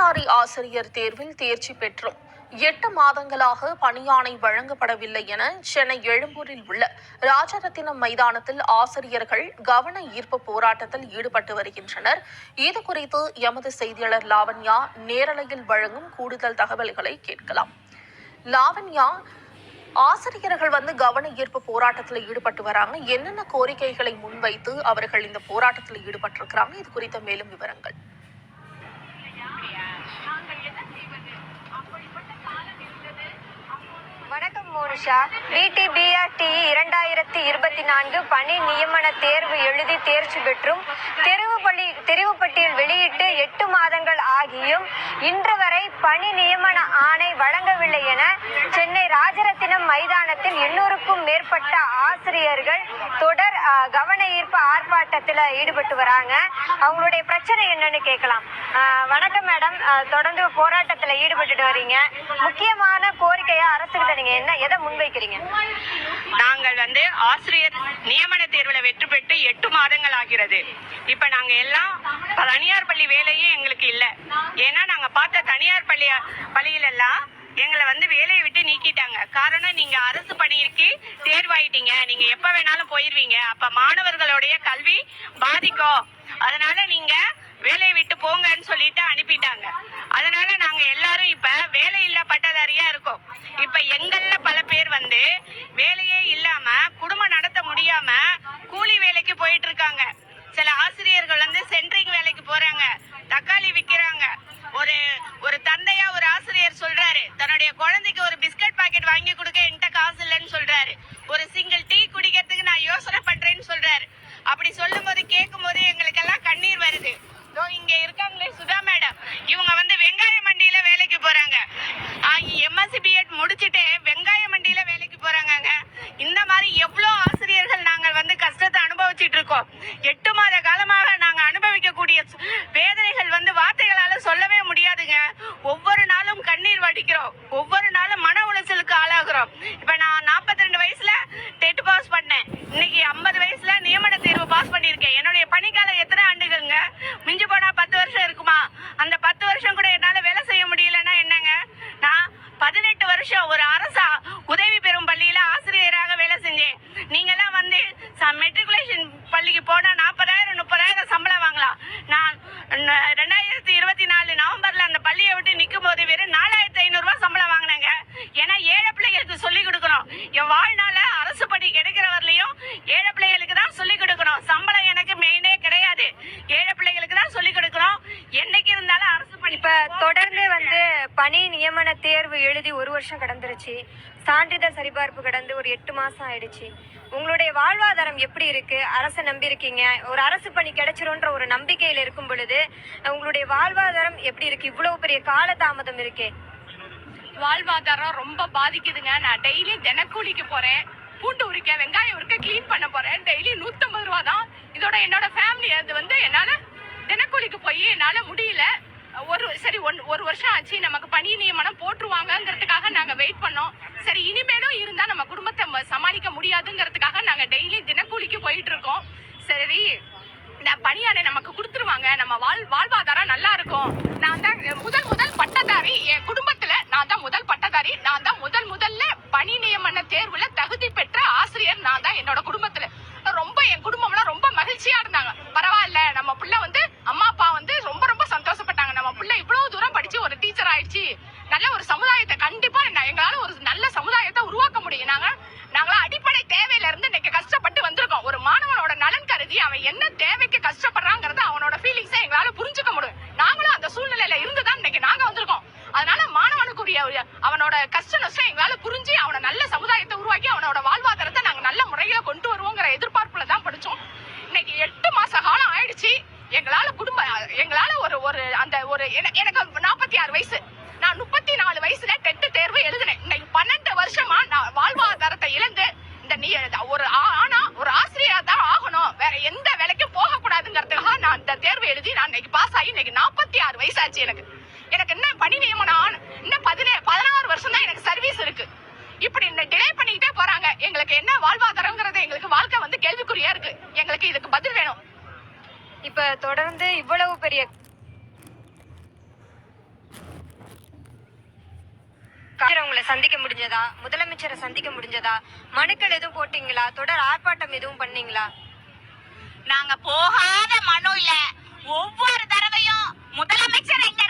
பட்டதாரி ஆசிரியர் தேர்வில் தேர்ச்சி பெற்றும். எட்டு மாதங்களாக பணியாணை வழங்கப்படவில்லை என சென்னை எழும்பூரில் உள்ள ராஜரத்தினம் மைதானத்தில் ஆசிரியர்கள் கவன ஈர்ப்பு போராட்டத்தில் ஈடுபட்டு வருகின்றனர். இது குறித்து எமது செய்தியாளர் லாவண்யா நேரலையில் வழங்கும் கூடுதல் தகவல்களை கேட்கலாம். லாவண்யா ஆசிரியர்கள் வந்து கவன ஈர்ப்பு போராட்டத்தில் ஈடுபட்டு வராங்க. என்னென்ன கோரிக்கைகளை முன்வைத்து அவர்கள் இந்த போராட்டத்தில் ஈடுபட்டிருக்கிறாங்க? இது குறித்த மேலும் விவரங்கள். வணக்கம் மோனிஷா. பிடிபிஆர்டி இரண்டாயிரத்தி இருபத்தி நான்கு பணி நியமன தேர்வு எழுதி தேர்ச்சி பெற்றும் தெரிவு பள்ளி தெரிவு பட்டியல் வெளியிட்டு எட்டு மாதங்கள் ஆகியும் இன்று வரை பணி நியமன ஆணை வழங்கவில்லை என சென்னை ராஜரத்தினம் மைதானத்தில் எண்ணூறுக்கும் மேற்பட்ட ஆசிரியர்கள் தொடர் கவன ஈர்ப்பு ஆர்ப்பாட்டத்தில் ஈடுபட்டு வராங்க. அவங்களுடைய பிரச்சனை என்னன்னு கேட்கலாம். வணக்கம் மேடம். தொடர்ந்து போராட்டத்தில் ஈடுபட்டுட்டு வரீங்க. முக்கியமான கோரிக்கையா அரசுகிட்ட நீங்க என்ன எதை முன்வைக்கிறீங்க? நாங்கள் வந்து ஆசிரியர் நியமன தேர்வில் வெற்றி பெற்று எட்டு மாதங்கள் ஆகிறது. இப்ப நாங்க எல்லாம் தனியார் பள்ளி வேலையே எங்களுக்கு இல்லை. ஏன்னா நாங்க பார்த்த தனியார் பள்ளி பள்ளியிலெல்லாம் எங்களை வந்து வேலையை விட்டு நீக்கிட்டாங்க. காரணம் நீங்க அரசு பணிக்கு தேர்வாயிட்டீங்க. நீங்க எப்ப வேணாலும் போயிருவீங்க. அப்ப மாணவர்களுடைய கல்வி பாதிக்கும். அதனால நீங்க வேலையை விட்டு போங்கன்னு சொல்லிட்டு அனுப்பிட்டாங்க. அதனால நாங்க எல்லாரும் இப்ப வேலை இல்லா பட்டதாரியா இருக்கோம். இப்ப எங்கள்ல பல பேர் வந்து வேலையே இல்லாம குடும்பம் நடத்த முடியாம கூலி வேலைக்கு போயிட்டு இருக்காங்க. சில ஆசிரியர்கள் வந்து சென்ட்ரிங் வேலைக்கு போறாங்க. தக்காளி விக்கிறாங்க. ஒரு ஒரு தந்தையா ஒரு ஆசிரியர் சொல்றாரு தன்னுடைய குழந்தைக்கு ஒரு பிஸ்கட் பாக்கெட் வாங்கி கொடுக்க என்கிட்ட காசு இல்லைன்னு சொல்றாரு. ஒரு சிங்கிள் டீ குடிக்கிறதுக்கு நான் யோசனை பண்றேன்னு சொல்றாரு. அப்படி சொல்லும் போது கேட்கும் போது எங்களுக்கு எல்லாம் கண்ணீர் வருது. இங்க இருக்காங்களே சுதா மேடம். இவங்க வந்து வெங்காய மண்டியில வேலைக்கு போறாங்க. எம்எஸ்சி பிஎட் முடிச்சுட்டு வெங்காய மண்டியில வேலைக்கு போறாங்கங்க இந்த மாதிரி எவ்வளவு ஆசிரியர்கள் நாங்கள் வந்து கஷ்டத்தை அனுபவிச்சிட்டு இருக்கோம் எட்டு மாத காலமாக நாங்க அனுபவிக்கக்கூடிய சு- வேதனைகள் வந்து வார்த்தைகளால சொல்லவே முடியாதுங்க ஒவ்வொரு நாளும் கண்ணீர் வடிக்கிறோம் ஒவ்வொரு நாளும் மன உளைச்சலுக்கு ஆளாகிறோம் இப்ப நான் 42 ரெண்டு வயசுல டெட் பாஸ் பண்ணேன் இன்னைக்கு 50 வயசுல நியமன தேர்வு பாஸ் பண்ணியிருக்கேன் என்னுடைய பணிக்காலம் எத்தனை ஆண்டுகள்ங்க மிஞ்சி போனா பத்து வருஷம் இருக்குமா அந்த பத்து வருஷம் கூட என்னால வேலை செய்ய முடியலன்னா என்னங்க நான் பதினெட்டு வருஷம் ஒரு அரசா உதவி பெறும் பள்ளியில ஆசிரியராக வேலை செஞ்சேன் நீங்கெல்லாம் வந்து மெட்ரிகுலேஷன் பள்ளிக்கு போனா நாற்பதாயிரம் முப்பதாயிரம் சம்பளம் வாங்கலாம் நான் ந- ரெண்டாயிரத்தி இருபத்தி நாலு நவம்பர்ல விட்டு நிற்கும் போது வெறும் நாலாயிரத்தி ஐநூறு ரூபாய் சம்பளம் வாங்கினாங்க. ஏன்னா ஏழை பிள்ளைகளுக்கு சொல்லி கொடுக்கணும். என் வாழ்நாள அரசு பணி கிடைக்கிற வரலையும் ஏழை பிள்ளைகளுக்கு தான் சொல்லி கொடுக்கணும். சம்பளம் எனக்கு மெயினே கிடையாது. ஏழை பிள்ளைகளுக்கு தான் சொல்லி கொடுக்கணும். என்னைக்கு இருந்தாலும் அரசு பணி இப்ப தொடர்ந்து வந்து பணி நியமன தேர்வு எழுதி ஒரு வருஷம் கடந்துருச்சு. சான்றிதழ் சரிபார்ப்பு கடந்து ஒரு எட்டு மாசம் ஆயிடுச்சு. உங்களுடைய வாழ்வாதாரம் எப்படி இருக்கு? அரசை நம்பி இருக்கீங்க ஒரு அரசு பணி கிடைச்சிரும்ன்ற ஒரு நம்பிக்கையில இருக்கும் பொழுது உங்களுடைய வாழ்வாதாரம் எப்படி இருக்கு? இவ்வளவு பெரிய காலதாமதம் இருக்கே. வாழ்வாதாரம் ரொம்ப பாதிக்குதுங்க. நான் டெய்லி தினக்கூலிக்கு போறேன். பூண்டு உரிக்க வெங்காயம் உரிக்க க்ளீன் பண்ண போறேன். டெய்லி நூத்தம்பது ரூபா தான் இதோட என்னோட ஃபேமிலி அது வந்து என்னால தினக்கூலிக்கு போய் என்னால முடியல. ஒரு சரி ஒன் ஒரு வருஷம் ஆச்சு நமக்கு பணி நியமனம் போட்டுருவாங்கங்கிறதுக்காக நாங்க வெயிட் பண்ணோம். சரி இனிமேலும் இருந்தா நம்ம குடும்பத்தை ம- சமாளிக்க முடியாதுங்கிறதுக்காக நாங்க டெய்லி தினக்கூலிக்கு போயிட்டு இருக்கோம் சரி நான் நமக்கு கொடுத்துருவாங்க. நம்ம வாழ் வாழ்வாதாரம் நல்லா இருக்கும். நான் தான் முதல் முதல் பட்டதாரி என் குடும்பத்துல நான் தான் முதல் பட்டதாரி நான் தான் முதல் முதல்ல பணி நியமன தேர்வுல தகுதி பெற்ற ஆசிரியர் நான் தான் என்னோட குடும்பத்துல. ரொம்ப என் குடும்பம்லாம் ரொம்ப மகிழ்ச்சியா இருந்தாங்க. பரவாயில்ல நம்ம பிள்ளை வந்து அம்மா அப்பா வந்து ரொம்ப ரொம்ப சந்தோஷப்பட்டாங்க நம்ம பிள்ளை இவ்வளவு தூரம் படிச்சு ஒரு டீச்சர் ஆயிடுச்சு நல்ல ஒரு சமுதாயத்தை கண்டிப்பா நான் எங்களால ஒரு நல்ல சமுதாயத்தை உருவாக்க முடியும் நாங்க நாங்களா அடிப்படை தேவையில இருந்து இன்னைக்கு கஷ்டப்பட்டு வந்திருக்கோம் ஒரு மாணவனோட நலன் கருதி அவன் என்ன தேவைக்கு கஷ்டப்படுறாங்கிறத அவனோட ஃபீலிங்ஸை எங்களால புரிஞ்சுக்க முடியும் நாங்களும் அந்த சூழ்நிலையில இருந்து தான் இன்னைக்கு நாங்க வந்திருக்கோம் அதனால மாணவனுக்குரிய ஒரு- அவனோட கஷ்ட நஷ்டம் எங்களால புரிஞ்சு அவனை நல்ல சமுதாயத்தை உருவாக்கி அவனோட வாழ்வாதாரத்தை நாங்க நல்ல முறையில கொண்டு வருவோங்கிற எதிர்பார்ப்புல தான் படிச்சோம். இன்னைக்கு எட்டு மாச காலம் ஆயிடுச்சு. எங்களால குடும்ப எங்களால ஒரு ஒரு அந்த ஒரு என- எனக்கு நாற்பத்தி ஆறு வயசு. நான் முப்பத்தி நாலு வயசுல டெட் தேர்வு எழுதினேன். என்ன வாழ்வாதாரம்ங்கிறது எங்களுக்கு வாழ்க்கை வந்து கேள்விக்குறியா இருக்கு. எங்களுக்கு இதுக்கு பதில் வேணும். இப்ப தொடர்ந்து இவ்வளவு பெரிய உங்களை சந்திக்க முடிஞ்சதா? முதலமைச்சரை சந்திக்க முடிஞ்சதா? மனுக்கள் எதுவும் போட்டீங்களா? தொடர் ஆர்ப்பாட்டம் எதுவும் பண்ணீங்களா? நாங்க போகாத மனு இல்ல. ஒவ்வொரு தடவையும் முதலமைச்சர் எங்க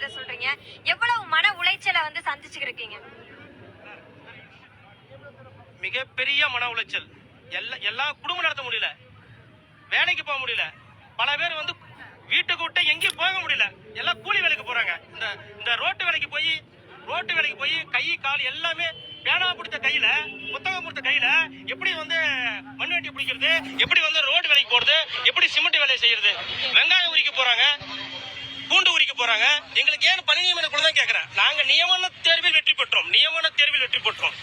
அப்படிங்கறத சொல்றீங்க. எவ்வளவு மன உளைச்சலை வந்து சந்திச்சுக்கிருக்கீங்க? மிகப்பெரிய மன உளைச்சல். எல்லா எல்லா குடும்பம் நடத்த முடியல. வேலைக்கு போக முடியல. பல பேர் வந்து வீட்டுக்கு விட்டு எங்கேயும் போக முடியல. எல்லாம் கூலி வேலைக்கு போறாங்க. இந்த இந்த ரோட்டு வேலைக்கு போய் ரோட்டு வேலைக்கு போய் கை கால் எல்லாமே பேனா கொடுத்த கையில புத்தகம் கொடுத்த கையில எப்படி வந்து மண் வெட்டி பிடிக்கிறது எப்படி வந்து ரோடு வேலைக்கு போறது எப்படி சிமெண்ட் வேலையை செய்யறது வெங்காயம் உரிக்க போறாங்க பூண்டு போறாங்க. எங்களுக்கு ஏன் பணி நியமன குழு தான் கேக்குறேன் நாங்க நியமன தேர்வில் வெற்றி பெற்றோம். நியமன தேர்வில் வெற்றி பெற்றோம்.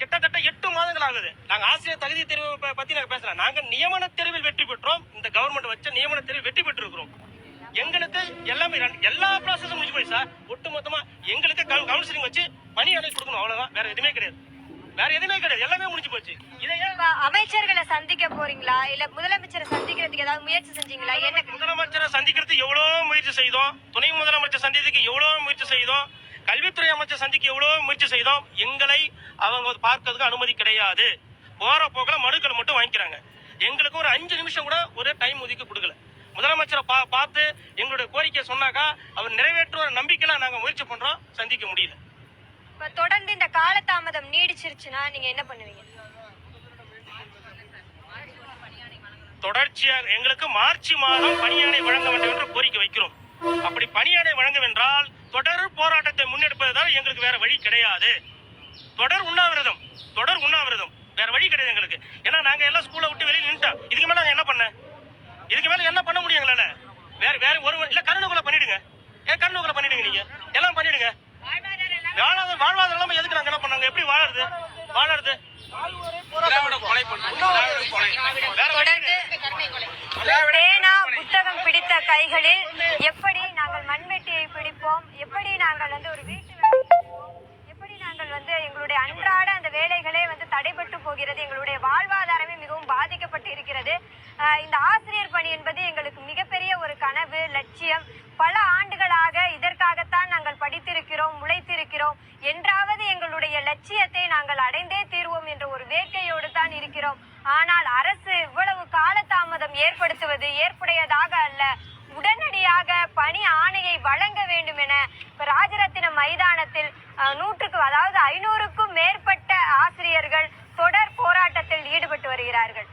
கிட்டத்தட்ட எட்டு மாதங்கள் ஆகுது. நாங்க ஆசிரியர் தகுதி தேர்வு பத்தி நாங்க பேசலாம் நாங்க நியமன தேர்வில் வெற்றி பெற்றோம். இந்த கவர்மெண்ட் வச்ச நியமன தேர்வில் வெற்றி பெற்றிருக்கிறோம். எங்களுக்கு எல்லாமே எல்லா ப்ராசஸும் முடிஞ்சு போய் சார். ஒட்டு மொத்தமா எங்களுக்கு கவுன்சிலிங் வச்சு பணி அடை கொடுக்கணும். அவ்வளவுதான். வேற எதுவுமே கிடையாது. வேற எதுவுமே கிடையாது. எல்லாமே முடிஞ்சு போச்சு. அமைச்சர்களை சந்திக்க போறீங்களா? இல்ல முதலமைச்சரை சந்திக்கிறதுக்கு ஏதாவது முயற்சி செஞ்சீங்களா? என்ன? முதலமைச்சரை சந்திக்கிறதுக்கு எவ்வளவு முயற்சி செய்தோம்? துணை முதலமைச்சர் சந்திக்கிறதுக்கு எவ்வளவு முயற்சி செய்தோம்? கல்வித்துறை அமைச்சர் சந்திக்க எவ்வளவு முயற்சி செய்தோம்? எங்களை அவங்க பார்க்கறதுக்கு அனுமதி கிடையாது. போற போக்கில் மனுக்களை மட்டும் வாங்கிக்கிறாங்க. எங்களுக்கு ஒரு அஞ்சு நிமிஷம் கூட ஒரு டைம் ஒதுக்கி கொடுக்கல. முதலமைச்சரை பா பார்த்து எங்களுடைய கோரிக்கையை சொன்னாக்கா அவர் நிறைவேற்றுற நம்பிக்கையில நாங்க முயற்சி பண்றோம். சந்திக்க முடியல. இப்போ தொடர்ந்து இந்த காலதாமதம் நீடிச்சிருச்சுன்னா நீங்க என்ன பண்ணுவீங்க? தொடர்ச்சியாக எங்களுக்கு மார்ச் மாதம் பணியாணை வழங்க வேண்டும் என்று கோரிக்கை வைக்கிறோம். அப்படி பணியாணை வழங்கவென்றால் தொடர் போராட்டத்தை முன்னெடுப்பதுதான் எங்களுக்கு வேற வழி கிடையாது. தொடர் உண்ணாவிரதம் தொடர் உண்ணாவிரதம் வேற வழி கிடையாது எங்களுக்கு. ஏன்னா நாங்க எல்லாம் ஸ்கூலை விட்டு வெளியில் நின்றுட்டோம் இதுக்கு மேல நாங்க என்ன பண்ண? இதுக்கு மேல என்ன பண்ண முடியும் எங்களால? வேற வேற ஒரு இல்ல கருணை பண்ணிடுங்க. ஏன் கருணை பண்ணிடுங்க நீங்க? எல்லாம் பண்ணிடுங்க. வாழ்வாதாரம் வாழ்வாதாரம் இல்லாம எதுக்கு நாங்க என்ன பண்ணாங்க? எப்படி வாழறது? வாழறது? புத்தகம் பிடித்த கைகளில் எப்படி நாங்கள் மண்வெட்டியை பிடிப்போம்? எப்படி நாங்கள் வந்து ஒரு வீட்டு எப்படி நாங்கள் வந்து எங்களுடைய அன்றாட அந்த வேலைகளே வந்து தடைபட்டு போகிறது? எங்களுடைய வாழ்வாதாரமே மிகவும் பாதிக்கப்பட்டு இருக்கிறது. இந்த ஆசிரியர் பணி என்பது எங்களுக்கு மிகப்பெரிய ஒரு கனவு லட்சியம். பல ஆண்டுகளாக இதற்காகத்தான் நாங்கள் படித்திருக்கிறோம் உழைத்திருக்கிறோம். என்றாவது எங்களுடைய லட்சியத்தை நாங்கள் அடைந்தே தீர்வோம் என்ற ஒரு வேட்கையோடு தான் இருக்கிறோம். ஆனால் அரசு இவ்வளவு காலதாமதம் ஏற்படுத்துவது ஏற்புடையதாக அல்ல. உடனடியாக பணி ஆணையை வழங்க வேண்டும் என இப்ப மைதானத்தில் நூற்றுக்கு அதாவது ஐநூறுக்கும் மேற்பட்ட ஆசிரியர்கள் தொடர் போராட்டத்தில் ஈடுபட்டு வருகிறார்கள்.